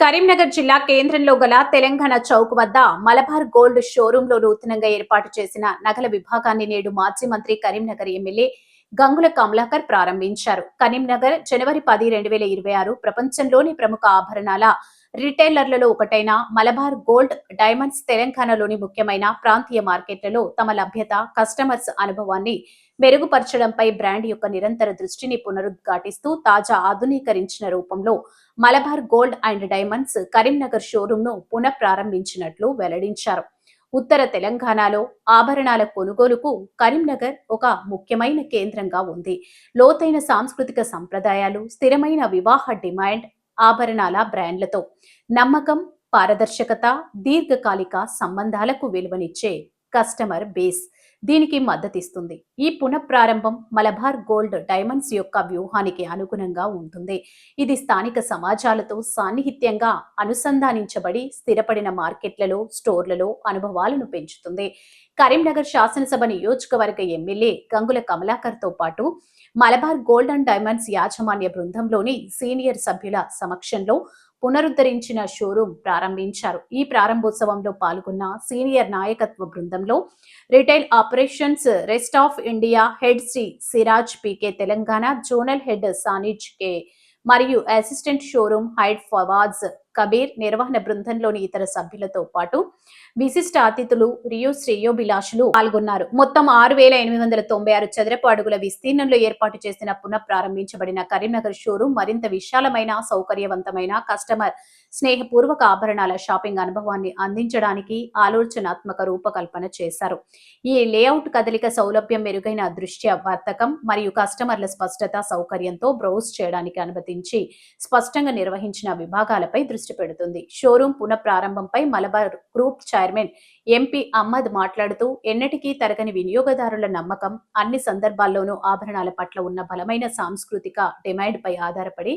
కరీంనగర్ జిల్లా కేంద్రంలో గల తెలంగాణ చౌక్ వద్ద మలబార్ గోల్డ్ షోరూమ్లో నూతనంగా ఏర్పాటు చేసిన నగల విభాగాన్ని నేడు మాజీ మంత్రి కరీంనగర్ ఎమ్మెల్యే గంగుల కమలాకర్ ప్రారంభించారు. కరీంనగర్ జనవరి పది రెండు వేల ఇరవై ఆరు ప్రపంచంలోని ప్రముఖ ఆభరణాల రిటైలర్లలో ఒకటైన మలబార్ గోల్డ్ డైమండ్స్ తెలంగాణలోని ముఖ్యమైన ప్రాంతీయ మార్కెట్లలో తమ లభ్యత కస్టమర్స్ అనుభవాన్ని మెరుగుపరచడంపై బ్రాండ్ యొక్క నిరంతర దృష్టిని పునరుద్ఘాటిస్తూ తాజా ఆధునీకరించిన రూపంలో Malabar gold and diamonds Karimnagar షోరూమ్ను పునః ప్రారంభించినట్లు వెల్లడించారు. ఉత్తర తెలంగాణలో ఆభరణాల కొనుగోలుకు కరీంనగర్ ఒక ముఖ్యమైన కేంద్రంగా ఉంది. లోతైన సాంస్కృతిక సంప్రదాయాలు స్థిరమైన వివాహ డిమాండ్ ఆభరణాల బ్రాండ్లతో నమ్మకం పారదర్శకత దీర్ఘకాలిక సంబంధాలకు విలువనిచ్చే కస్టమర్ బేస్ దీనికి మద్దతిస్తుంది. ఈ పునఃప్రారంభం మలబార్ గోల్డ్ డైమండ్స్ యొక్క వ్యూహానికి అనుగుణంగా ఉంటుంది. ఇది స్థానిక సమాజాలతో సాన్నిహిత్యంగా అనుసంధానించబడి స్థిరపడిన మార్కెట్లలో స్టోర్లలో అనుభవాలను పెంచుతుంది. కరీంనగర్ శాసనసభ నియోజకవర్గ ఎమ్మెల్యే గంగుల కమలాకర్తో పాటు మలబార్ గోల్డ్ అండ్ డైమండ్స్ యాజమాన్య బృందంలోని సీనియర్ సభ్యుల సమక్షంలో పునరుద్ధరించిన షోరూం ప్రారంభించారు. ఈ ప్రారంభోత్సవంలో పాల్గొన్న సీనియర్ నాయకత్వ బృందంలో retail operations rest of India head Shri Siraj P K Telangana zonal head Sanij K మరియు assistant showroom head Fawaz Kabir నిర్వహణ బృందంలోని ఇతర సభ్యులతో పాటు విశిష్ట అతిథులు రియో శ్రేయోభిలాషులు పాల్గొన్నారు. మొత్తం ఆరు వేల ఎనిమిది వందల తొంభై ఆరు చదరపు అడుగుల విస్తీర్ణంలో ఏర్పాటు చేసిన పునః ప్రారంభించబడిన కరీంనగర్ షోరూం మరింత విశాలమైన సౌకర్యవంతమైన కస్టమర్ స్నేహపూర్వక ఆభరణాల షాపింగ్ అనుభవాన్ని అందించడానికి ఆలోచనాత్మక రూపకల్పన చేశారు. ఈ లేఅవుట్ కదలిక సౌలభ్యం మెరుగైన దృశ్య వర్తకం మరియు కస్టమర్ల స్పష్టత సౌకర్యంతో బ్రౌజ్ చేయడానికి అనుమతించి స్పష్టంగా నిర్వహించిన విభాగాలపై దృష్టి పెడుతుంది. Showroom పునఃప్రారంభంపై Malabar group chairman M P Ahmed మాట్లాడుతూ ఎన్నటికీ తరగని వినియోగదారుల నమ్మకం అన్ని సందర్భాల్లోనూ ఆభరణాల పట్ల ఉన్న బలమైన సాంస్కృతిక డిమాండ్ పై ఆధారపడి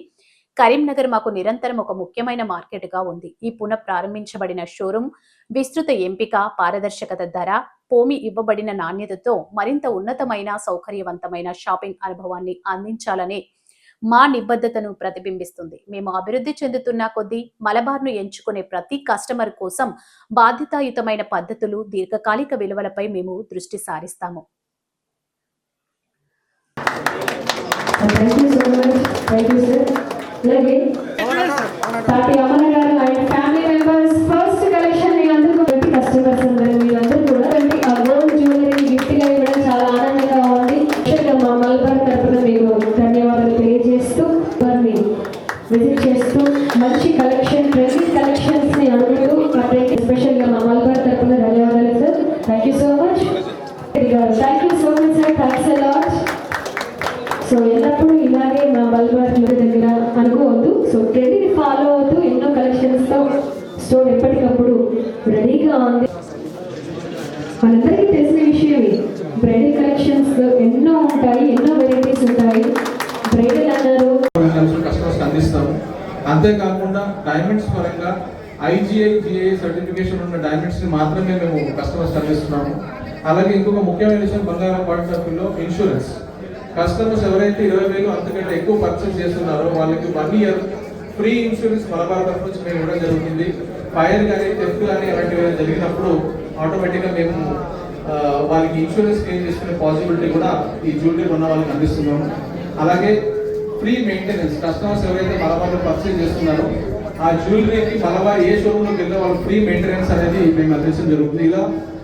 కరీంనగర్ మాకు నిరంతరం ఒక ముఖ్యమైన మార్కెట్గా ఉంది. ఈ పునః ప్రారంభించబడిన షోరూం విస్తృత ఎంపిక పారదర్శకత ధర పోమి ఇవ్వబడిన నాణ్యతతో మరింత ఉన్నతమైన సౌకర్యవంతమైన షాపింగ్ అనుభవాన్ని అందించాలనే మా నిబద్ధతను ప్రతిబింబిస్తుంది. మేము అభివృద్ధి చెందుతున్న కొద్దీ మలబార్ను ఎంచుకునే ప్రతి కస్టమర్ కోసం బాధ్యతాయుతమైన పద్ధతులు దీర్ఘకాలిక విలువలపై మేము దృష్టి సారిస్తాము. అలాగే తాటి స్టోర్ ఎప్పటికప్పుడు రెడీగా ఉంది. మనందరికీ తెలిసిన విషయమే బ్రైడల్ కలెక్షన్స్ ఎన్నో ఉంటాయి ఎన్నో వెరైటీస్ ఉంటాయి. బ్రైడల్ అన్నారు. అందిస్తాము అంతేకాకుండా డైమండ్స్ పరంగా ఐజీఐ జిఐ సర్టిఫికేషన్ ఉన్న డైమండ్స్ని మాత్రమే మేము కస్టమర్స్ అందిస్తున్నాము. అలాగే ఇంకొక ముఖ్యమైన విషయం బంగారం పాయింట్ ఇన్సూరెన్స్ కస్టమర్స్ ఎవరైతే ఇరవై వేలు అంతకంటే ఎక్కువ పర్చేస్ చేస్తున్నారో వాళ్ళకి one year free insurance Malabar తరఫు నుంచి మేము ఇవ్వడం జరుగుతుంది. ఫైర్ కానీ టెఫ్ట్ కానీ అలాంటివి జరిగినప్పుడు ఆటోమేటిక్గా మేము వాళ్ళకి ఇన్సూరెన్స్ క్లెయిమ్ చేసుకునే పాసిబిలిటీ కూడా ఈ జ్యువెలరీ ఉన్న వాళ్ళకి అందిస్తున్నాము. అలాగే ఫ్రీ మెయింటెనెన్స్ కస్టమర్స్ ఎవరైతే మలబార్లో పర్చేజ్ చేస్తున్నారో ఆ జ్యువెలరీకి మలబార్ ఏ షోరూంలోకి వెళ్ళినా వాళ్ళు ఫ్రీ మెయింటెనెన్స్ అనేది మేము అందించడం జరుగుతుంది. ఇలా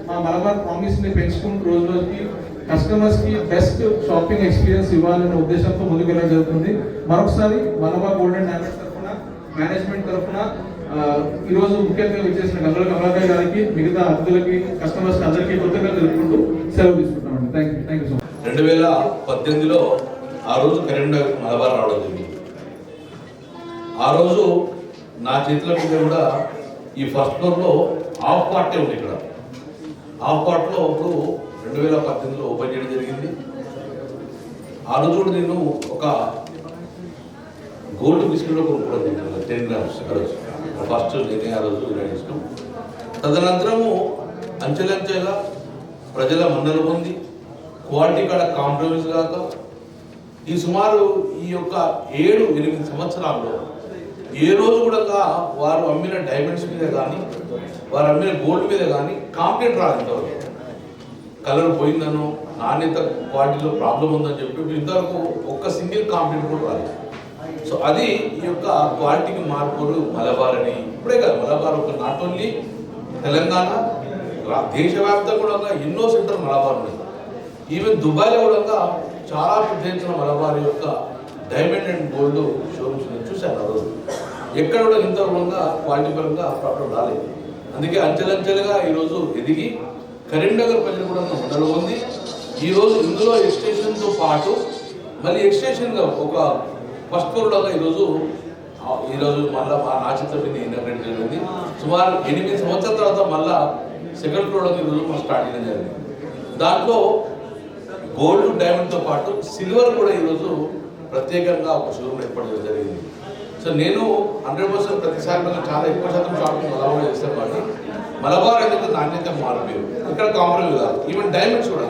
మా మలబార్ ప్రామిస్ని పెంచుకుంటూ రోజు రోజుకి కస్టమర్స్కి బెస్ట్ షాపింగ్ ఎక్స్పీరియన్స్ ఇవ్వాలనే ఉద్దేశంతో ముందుకు వెళ్ళడం జరుగుతుంది. మరొకసారి మలబార్ గోల్డెన్ డైమండ్స్ తరఫున మేనేజ్మెంట్ తరఫున ఈరోజు ముఖ్యంగా వచ్చేసిన గంగుల కమలాకర్ గారికి మిగతా అతిథులకి కస్టమర్స్ అందరికీ కృతజ్ఞతలు తెలుపుకుంటూ సెలవు తీసుకుంటామండి thank you thank you so much రెండు వేల పద్దెనిమిదిలో ఆ రోజు కరీంనగర్ మలబార్ రావడం జరిగింది. ఆ రోజు నా చేతిలో మీద కూడా ఈ ఫస్ట్ ఫ్లోర్లో హాఫ్ పార్టే ఉంది ఇక్కడ. హాఫ్ పార్ట్లో ఇప్పుడు రెండు వేల పద్దెనిమిదిలో ఓపెన్ చేయడం జరిగింది. ఆ రోజు కూడా నేను ఒక గోల్డ్ బిస్కెట్ కొనుక్కోవడం జరిగింది. టెన్ గ్రామ్స్ ఆ రోజు. ఫస్ట్ నేనే ఆ రోజు నిర్ణయించడం తదనంతరము అంచెలంచెగా ప్రజల మన్నలు పొంది క్వాలిటీ కాడ కాంప్రమైజ్ కాక ఈ సుమారు ఈ యొక్క ఏడు ఎనిమిది సంవత్సరాల్లో ఏ రోజు కూడా వారు అమ్మిన డైమండ్స్ మీద కానీ వారు అమ్మిన గోల్డ్ మీద కానీ కాంప్లైంట్ రాదు ఇంతవరకు. కలర్ పోయిందనో నాణ్యత క్వాలిటీలో ప్రాబ్లం ఉందని చెప్పి ఇంతవరకు ఒక్క సింగిల్ కాంప్లైంట్ కూడా రాలేదు. సో అది ఈ యొక్క క్వాలిటీకి మార్పులు మలబార్ అని ఇప్పుడే కాదు మలబార్ ఒక నాట్ ఓన్లీ తెలంగాణ దేశవ్యాప్తంగా కూడా ఎన్నో సెంటర్ మలబార్ ఉన్నాయి. ఈవెన్ దుబాయ్లో కూడా చాలా పెద్ద మలబార్ యొక్క డైమండ్ అండ్ గోల్డ్ షోరూమ్స్ నేను చూశాను ఆ రోజు. ఎక్కడ కూడా ఇంత రూపంగా క్వాలిటీ పరంగా ప్రాబ్లం రాలేదు. అందుకే అంచెలంచెలుగా ఈరోజు ఎదిగి కరీంనగర్ ప్రజలు కూడా ఉండడం ఉంది ఈరోజు ఇందులో ఎక్స్టేషన్తో పాటు మళ్ళీ ఎక్స్టేషన్గా ఒక ఫస్ట్ ఫ్లోర్లో ఈరోజు ఈరోజు మళ్ళీ మా నా చిత్రపతి జరిగింది. సుమారు ఎనిమిది సంవత్సరాల తర్వాత మళ్ళా సెకండ్ ఫ్లోర్లో ఈరోజు మనం స్టార్ట్ చేయడం జరిగింది. దాంట్లో గోల్డ్ డైమండ్తో పాటు సిల్వర్ కూడా ఈరోజు ప్రత్యేకంగా ఒక షోరూమ్ ఏర్పడడం జరిగింది. సో నేను హండ్రెడ్ పర్సెంట్ ప్రతిసారి మనం చాలా ఎక్కువ శాతం షాపింగ్ మలబార్ చేస్తాను కాబట్టి మలబార్ అనేది నాణ్యత మారిపోయారు ఇక్కడ కాంప్రమైజ్ కాదు. ఈవెన్ డైమండ్స్ కూడా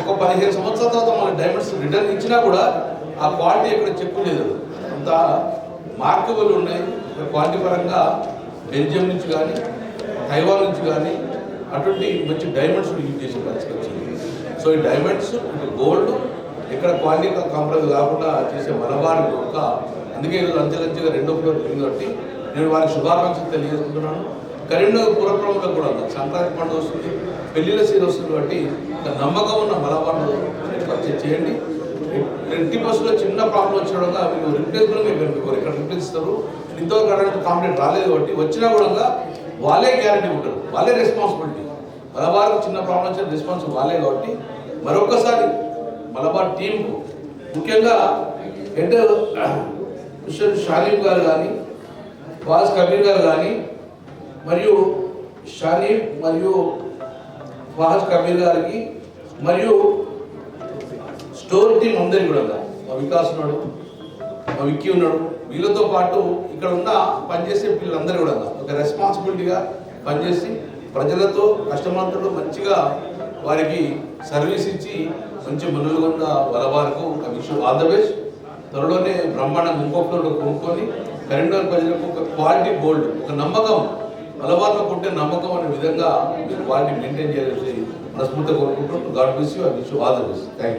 ఒక పదిహేను సంవత్సరాల తర్వాత మన డైమండ్స్ రిటర్న్ ఇచ్చినా కూడా ఆ క్వాలిటీ ఎక్కడ చెప్పలేదు. అంత మార్కబుల్ ఉన్నాయి. క్వాలిటీ పరంగా బెల్జియం నుంచి కానీ తైవాన్ నుంచి కానీ అటువంటి మంచి డైమండ్స్ యూజ్ చేసే పరిస్థితి వచ్చింది. సో ఈ డైమండ్స్ గోల్డ్ ఇక్కడ క్వాలిటీ కాంప్రమైజ్ కాకుండా చేసే మలబార్ యొక్క అందుకే ఈరోజు అంచెలంచెగా రెండో ఫ్లోర్ జరిగింది కాబట్టి నేను వారికి శుభాకాంక్షలు తెలియజేసుకుంటున్నాను కరీంనగర్ పురప్రముఖ కూడా సంక్రాంతి పండుగ వస్తుంది పెళ్ళిళ్ళ సీన్ వస్తుంది కాబట్టి నమ్మకం ఉన్న మలబార్ను పర్చేజ్ చేయండి. ట్వంటీ బస్సులో చిన్న ప్రాబ్లం వచ్చినా మీరు రిప్లేస్మెంట్ మీకు ఇక్కడ రిప్లేస్ ఇస్తారు. ఇంతవరకు అలాంటి కాంప్లైంట్ రాలేదు కాబట్టి వచ్చినా కూడా వాళ్ళే గ్యారంటీ ఉంటారు. వాళ్ళే రెస్పాన్సిబిలిటీ మలబార్కు చిన్న ప్రాబ్లం వచ్చిన రెస్పాన్స్ వాళ్ళే కాబట్టి మరొకసారి మలబార్ టీంకు ముఖ్యంగా హెడ్ మిస్టర్ షానీఫ్ గారు కానీ ఫాజ్ కబీర్ గారు కానీ మరియు షానీఫ్ మరియు ఫాజ్ కబీర్ గారికి మరియు స్టోర్ టీం అందరికి కూడా మా వికాస్ ఉన్నాడు మా విక్కీ ఉన్నాడు. వీళ్ళతో పాటు ఇక్కడ ఉన్న పనిచేసే పిల్లలందరూ కూడా ఒక రెస్పాన్సిబిలిటీగా పనిచేసి ప్రజలతో కస్టమర్లతో మంచిగా వారికి సర్వీస్ ఇచ్చి మంచి మనులుగొంద ఒక విషయం ఆల్ ద బెస్ట్ త్వరలోనే బ్రహ్మాండం ఇంకో కొనుక్కొని కరీంనగర్ ప్రజలకు ఒక క్వాలిటీ గోల్డ్ ఒక నమ్మకం మలబార్లో కొట్టే నమ్మకం అనే విధంగా మీరు క్వాలిటీ మెయింటైన్ చేయాలని మనస్ఫూర్తిగా కోరుకుంటున్నాం God bless you I wish all the best thank you